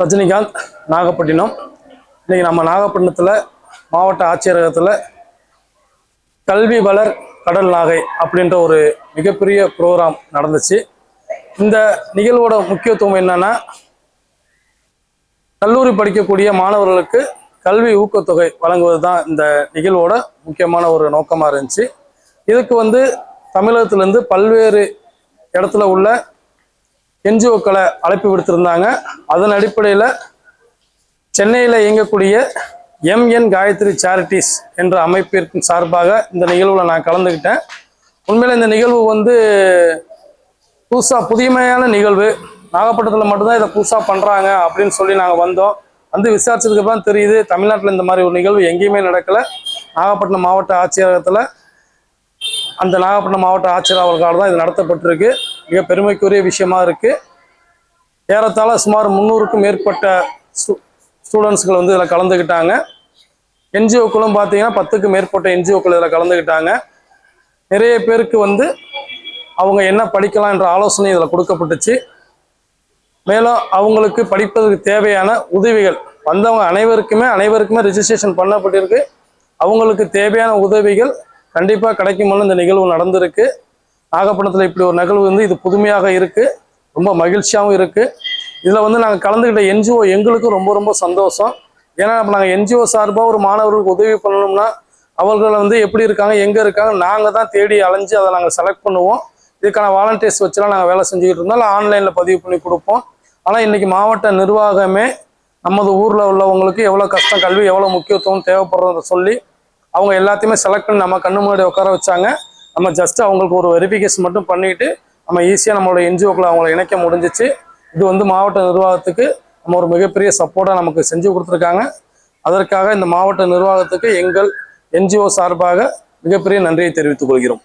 ரஜினிகாந்த் நாகப்பட்டினம். இன்றைக்கி நம்ம நாகப்பட்டினத்தில் மாவட்ட ஆட்சியரகத்தில் கல்வி வளர் கடல் நாகை அப்படின்ற ஒரு மிகப்பெரிய ப்ரோக்ராம் நடந்துச்சு. இந்த நிகழ்வோட முக்கியத்துவம் என்னன்னா கல்லூரி படிக்கக்கூடிய மாணவர்களுக்கு கல்வி ஊக்கத்தொகை வழங்குவது தான் இந்த நிகழ்வோட முக்கியமான ஒரு நோக்கமாக இருந்துச்சு. இதுக்கு வந்து தமிழகத்திலேருந்து பல்வேறு இடத்துல உள்ள என்ஜிஓக்களை அழைப்பு விடுத்திருந்தாங்க. அதன் அடிப்படையில் சென்னையில் இயங்கக்கூடிய எம்என் காயத்ரி சேரிட்டிஸ் என்ற அமைப்பிற்கும் சார்பாக இந்த நிகழ்வில் நான் கலந்துக்கிட்டேன் உண்மையில் இந்த நிகழ்வு வந்து புதுசாக புதுமையான நிகழ்வு. நாகப்பட்டினத்தில் மட்டும்தான் இதை புதுசாக பண்ணுறாங்க அப்படின்னு சொல்லி நாங்கள் வந்தோம். வந்து விசாரிச்சதுக்கப்புறம் தெரியுது தமிழ்நாட்டில் இந்த மாதிரி ஒரு நிகழ்வு எங்கேயுமே நடக்கலை. நாகப்பட்டினம் மாவட்ட ஆட்சியரகத்தில் அந்த நாகப்பட்டினம் மாவட்ட ஆட்சியர் அவர்களால் தான் இது நடத்தப்பட்டிருக்கு. மிக பெருமைக்குரிய விஷயமா இருக்கு. ஏறத்தாழ சுமார் முந்நூறுக்கும் மேற்பட்ட ஸ்டூடெண்ட்ஸ்கள் வந்து இதில் கலந்துக்கிட்டாங்க என்ஜிஓக்களும் பார்த்தீங்கன்னா பத்துக்கும் மேற்பட்ட என்ஜிஓக்கள் இதில் கலந்துக்கிட்டாங்க நிறைய பேருக்கு வந்து அவங்க என்ன படிக்கலாம் என்ற ஆலோசனை இதில் கொடுக்கப்பட்டுச்சு. மேலும் அவங்களுக்கு படிப்பதற்கு தேவையான உதவிகள் வந்தவங்க அனைவருக்குமே அனைவருக்குமே ரிஜிஸ்ட்ரேஷன் பண்ணப்பட்டிருக்கு. அவங்களுக்கு தேவையான உதவிகள் கண்டிப்பாக கிடைக்கும்னு இந்த நிகழ்வு நடந்திருக்கு. நாகப்பட்டினத்தில் இப்படி ஒரு நிகழ்வு வந்து இது புதுமையாக இருக்குது ரொம்ப மகிழ்ச்சியாகவும் இருக்குது இதில் வந்து நாங்கள் கலந்துக்கிட்ட என்ஜிஓ எங்களுக்கும் ரொம்ப ரொம்ப சந்தோஷம். ஏன்னா இப்போ நாங்கள் என்ஜிஓ சார்பாக ஒரு மாணவர்களுக்கு உதவி பண்ணணும்னா அவர்கள் வந்து எப்படி இருக்காங்க எங்கே இருக்காங்க நாங்கள் தான் தேடி அலைஞ்சு அதை நாங்கள் செலக்ட் பண்ணுவோம். இதுக்கான வாலண்டியர்ஸ் வச்சுலாம் நாங்கள் வேலை செஞ்சுக்கிட்டு இருந்தோம். ஆன்லைனில் பதிவு பண்ணி கொடுப்போம். ஆனால் இன்றைக்கி மாவட்ட நிர்வாகமே நமது ஊரில் உள்ளவங்களுக்கு எவ்வளோ கஷ்டம் கல்வி எவ்வளோ முக்கியத்துவம் தேவைப்படுறத சொல்லி அவங்க எல்லாத்தையுமே செலக்ட் பண்ணி நம்ம கண்ணு முன்னாடி உட்கார வச்சாங்க. நம்ம ஜஸ்ட் அவங்களுக்கு ஒரு வெரிஃபிகேஷன் மட்டும் பண்ணிட்டு நம்ம ஈஸியாக நம்மளோட என்ஜிஓக்களை அவங்கள இணைக்க முடிஞ்சிச்சு. இது வந்து மாவட்ட நிர்வாகத்துக்கு நம்ம ஒரு மிகப்பெரிய சப்போர்ட்டாக நமக்கு செஞ்சு கொடுத்துருக்காங்க. அதற்காக இந்த மாவட்ட நிர்வாகத்துக்கு எங்கள் என்ஜிஓ சார்பாக மிகப்பெரிய நன்றியை தெரிவித்துக் கொள்கிறோம்.